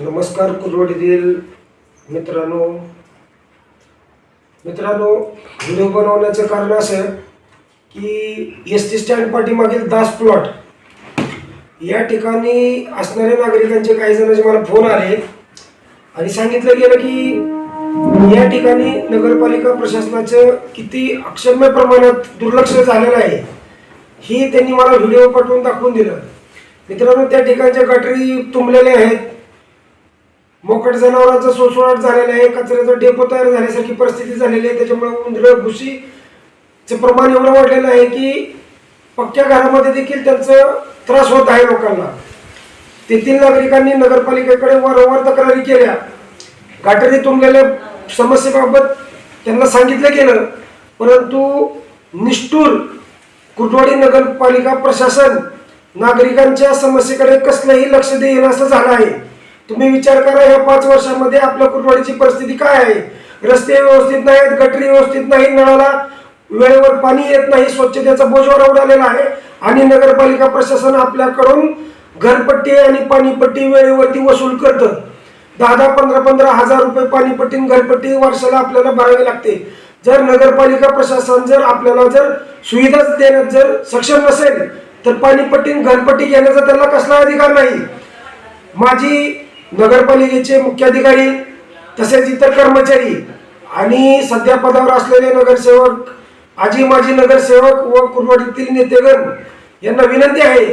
नमस्कार कुरवडीतील मित्रांनो. मित्रांनो व्हिडिओ बनवण्याचं कारण असं की एस टी स्टँड पाठीमागील दास प्लॉट या ठिकाणी असणाऱ्या नागरिकांचे काही जणांचे मला फोन आले आणि सांगितलं गेलं की या ठिकाणी नगरपालिका प्रशासनाचं किती अक्षम्य प्रमाणात दुर्लक्ष झालेलं आहे हे त्यांनी मला व्हिडिओ पाठवून दाखवून दिलं. मित्रांनो त्या ठिकाणच्या गटरी तुंबलेल्या आहेत. मोकट जनावरांचा सोसवाट झालेला आहे. कचऱ्याचा डेपो तयार झाल्यासारखी परिस्थिती झालेली आहे. त्याच्यामुळे उंदरं भुशीचं प्रमाण एवढं वाढलेलं आहे की पक्क्या घरामध्ये देखील त्यांचं त्रास होत आहे लोकांना. तेथील नागरिकांनी नगरपालिकेकडे वारंवार तक्रारी केल्या. गाठरी तुंबलेल्या समस्येबाबत त्यांना सांगितलं गेलं. परंतु निष्ठूर कुटवाडी नगरपालिका प्रशासन नागरिकांच्या समस्येकडे कसलंही लक्ष देईल असं झालं आहे. तुम्ही विचार करा या पाच वर्षामध्ये आपल्या कुटवाडीची परिस्थिती काय आहे? रस्ते व्यवस्थित नाहीत गटरी व्यवस्थित नाही नळाला वेळेवर पाणी येत नाही स्वच्छतेचा बोजवर उडालेला आहे आणि नगरपालिका प्रशासन आपल्याकडून घरपट्टी आणि पाणीपट्टी वेळेवरती वसूल करतं. दहा दहा पंधरा पंधरा हजार रुपये पाणीपट्टी आणि घरपट्टी वर्षाला आपल्याला भरावी लागते. जर नगरपालिका प्रशासन जर आपल्याला जर सुविधाच देण्यात जर सक्षम नसेल तर पाणीपट्टी घनपट्टी घेण्याचा त्यांना कसला अधिकार नाही. माझी नगरपालिकेचे मुख्याधिकारी तसेच इतर कर्मचारी आणि सध्या पदावर असलेले नगरसेवक आजी माजी नगरसेवक व कुर्डवाडीतील नेतेगण यांना विनंती आहे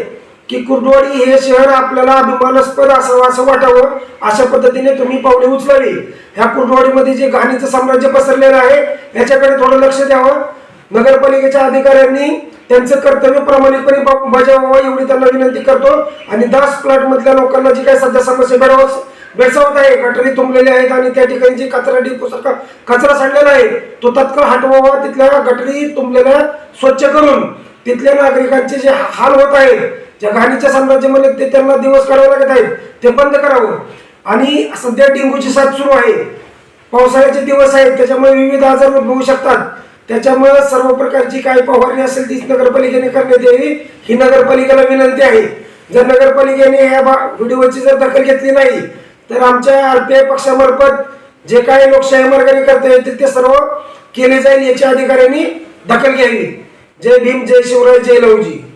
की कुर्डवाडी हे शहर आपल्याला अभिमानास्पद असावं असं वाटावं अशा पद्धतीने तुम्ही पावले उचलावी. ह्या कुर्डवाडीमध्ये जे घाणीचं साम्राज्य पसरलेलं आहे याच्याकडे थोडं लक्ष द्यावं. नगरपालिकेच्या अधिकाऱ्यांनी त्यांचं कर्तव्य प्रामाणिकपणे ब- बजावावं एवढी त्यांना विनंती करतो. आणि दास प्लॉट मधल्या लोकांना जी काही सध्या समस्या बेडवस बेडसावत आहे गटरी तुंबलेले आहेत आणि त्या ठिकाणी जे कचरा डिपो सारखा कचरा सांडलेला आहे तो तत्काळ हटवावा. तिथल्या गटरी तुंबलेल्या स्वच्छ करून तिथल्या नागरिकांचे जे हाल होत आहेत ज्या घाणीच्या साम्राज्यामध्ये ते त्यांना दिवस काढावे लागत आहेत ते बंद करावं. आणि सध्या डेंग्यूची साथ सुरू आहे. पावसाळ्याचे दिवस आहेत त्याच्यामुळे विविध आजार उद्भवू शकतात. त्याच्यामुळे सर्व प्रकारची काही फवारणी असेल तीच नगरपालिकेने करण्यात यावी. ही नगरपालिकेला विनंती आहे. जर नगरपालिकेने या बा- व्हिडिओची जर दखल घेतली नाही तर आमच्या आरपीआय पक्षामार्फत जे काही लोकशाही मार्गाने करता येतील ते सर्व केले जाईल याची अधिकाऱ्यांनी दखल घ्यावी. जय भीम जय शिवराय जय लवजी.